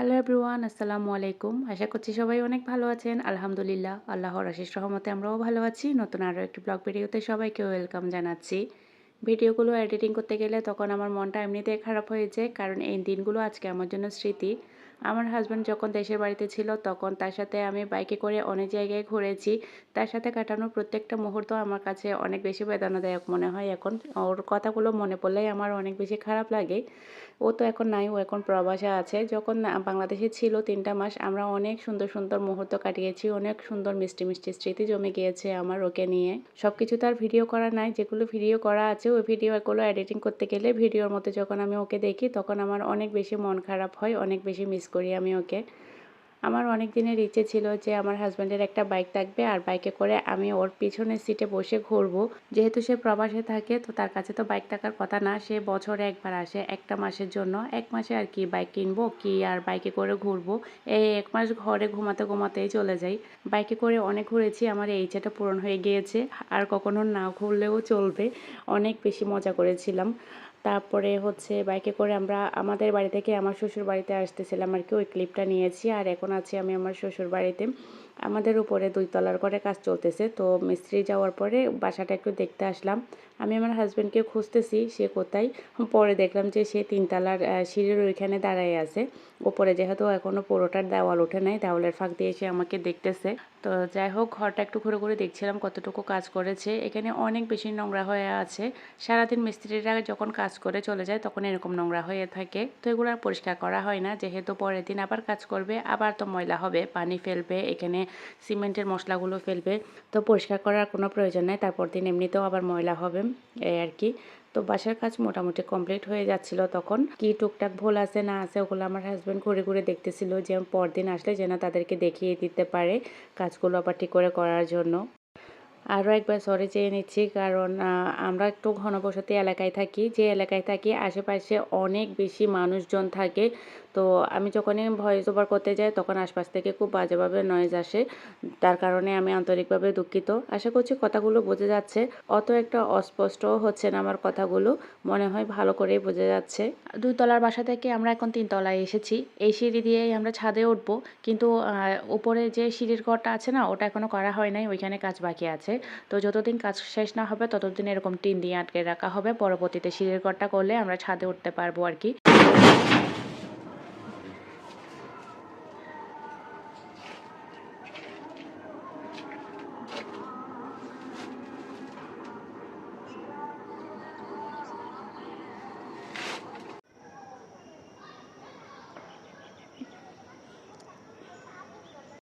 Hello everyone আসসালামু আলাইকুম আশা করছি সবাই অনেক ভালো আছেন। আলহামদুলিল্লাহ, আল্লাহর আশিস রহমতে আমরাও ভালো আছি। নতুন আরও একটি ব্লগ ভিডিওতে সবাইকে ওয়েলকাম জানাচ্ছি। ভিডিওগুলো এডিটিং করতে গেলে তখন আমার মনটা এমনিতেই খারাপ হয়ে যায়, কারণ এই দিনগুলো আজকে আমার জন্য স্মৃতি। আমার হাজব্যান্ড যখন দেশের বাড়িতে ছিল, তখন তার সাথে আমি বাইকে করে অনেক জায়গায় ঘুরেছি। তার সাথে কাটানো প্রত্যেকটা মুহূর্ত আমার কাছে অনেক বেশি বেদনাদায়ক মনে হয় এখন। ওর কথাগুলো মনে পড়লেই আমার অনেক বেশি খারাপ লাগে। ও তো এখন নাই, ও এখন প্রবাসে আছে। যখন বাংলাদেশে ছিল তিনটা মাস, আমরা অনেক সুন্দর সুন্দর মুহূর্ত কাটিয়েছি, অনেক সুন্দর মিষ্টি মিষ্টি স্মৃতি জমে গিয়েছে আমার ওকে নিয়ে। সব কিছু তার ভিডিও করা নাই, যেগুলো ভিডিও করা আছে, ওই ভিডিওগুলো এডিটিং করতে গেলে ভিডিওর মতো যখন আমি ওকে দেখি, তখন আমার অনেক বেশি মন খারাপ হয়, অনেক বেশি মিস করি আমি ওকে। আমার অনেক দিনের ইচ্ছে ছিল যে আমার হাজব্যান্ডের একটা বাইক থাকবে আর বাইকে করে আমি ওর পিছনের সিটে বসে ঘুরবো। যেহেতু সে প্রবাসে থাকে, তো তার কাছে তো বাইক থাকার কথা না। সে বছরে একবার আসে, একটা মাসের জন্য। এক মাসে আর কি বাইক কিনবো কি আর বাইকে করে ঘুরবো। এই এক মাস ঘরে ঘুমাতে ঘুমাতেই চলে যাই। বাইকে করে অনেক ঘুরেছি, আমার এই ইচ্ছাটা পূরণ হয়ে গিয়েছে। আর কখনো না ঘুরলেও চলবে। অনেক বেশি মজা করেছিলাম। তারপরে হচ্ছে বাইকে করে আমরা আমাদের বাড়ি থেকে আমার শ্বশুর বাড়িতে আসতেছিলাম আর কি, ওই ক্লিপটা নিয়েছি আর এখন আছি আমি আমার শ্বশুর বাড়িতে আমাদের উপরে দুই তলার করে কাজ চলতেছে। তো মিস্ত্রি যাওয়ার পরে বাসাটা একটু দেখতে আসলাম। আমি আমার হাজব্যান্ডকে খুঁজতেছি, সে কোথায়? পরে দেখলাম যে সে তিনতলার সিঁড়ির ওইখানে দাঁড়ায় আছে। ওপরে যেহেতু এখনও পুরোটার দেওয়াল ওঠে নাই, দেওয়ালের ফাঁক দিয়ে সে আমাকে দেখতেছে। তো যাই হোক, ঘরটা একটু ঘুরে ঘুরে দেখছিলাম কতটুকু কাজ করেছে। এখানে অনেক বেশি নোংরা হয়ে আছে। সারাদিন মিস্ত্রিরা যখন কাজ করে চলে যায়, তখন এরকম নোংরা হয়ে থাকে। তো এগুলো আর পরিষ্কার করা হয় না। যেহেতু পরের দিন আবার কাজ করবে, আবার তো ময়লা হবে, পানি ফেলবে, এখানে সিমেন্টের মশলাগুলো ফেলবে। তো পরিষ্কার করার কোনো প্রয়োজন নেই, তারপর দিন এমনিতেও আবার ময়লা হবে, এই আর কি। তো বাসার কাজ মোটামুটি কমপ্লিট হয়ে যাচ্ছিল তখন। কি টুকটাক ভুল আছে না আছে ওগুলো আমার হাজব্যান্ড ঘুরে ঘুরে দেখতেছিল যে পরদিন আসলে যেন তাদেরকে দেখিয়ে দিতে পারে কাজগুলো আবার ঠিক করে করার জন্য। আরও একবার সরি চেয়ে নিচ্ছি, কারণ আমরা একটু ঘনবসতি এলাকায় থাকি। যে এলাকায় থাকি, আশেপাশে অনেক বেশি মানুষজন থাকে। তো আমি যখনই ভয়েস ওভার করতে যাই, তখন আশপাশ থেকে খুব বাজেভাবে নয়েজ আসে। তার কারণে আমি আন্তরিকভাবে দুঃখিত। আশা করছি কথাগুলো বোঝা যাচ্ছে। অত একটা অস্পষ্টও হচ্ছে না আমার কথাগুলো। মনে হয় ভালো করেই বোঝা যাচ্ছে। দুই তলার বাসা থেকে আমরা এখন তিন তলায় এসেছি। এই সিঁড়ি দিয়েই আমরা ছাদে উঠবো। কিন্তু উপরে যে সিঁড়ির ঘরটা আছে না, ওটা এখনও করা হয় নাই। ওইখানে কাজ বাকি আছে। তো যতদিন কাজ শেষ না হবে, ততদিন এরকম টিন দিয়ে আটকে রাখা হবে। পরবর্তীতে সিঁড়ির ঘরটা করলে আমরা ছাদে উঠতে পারব আর কি।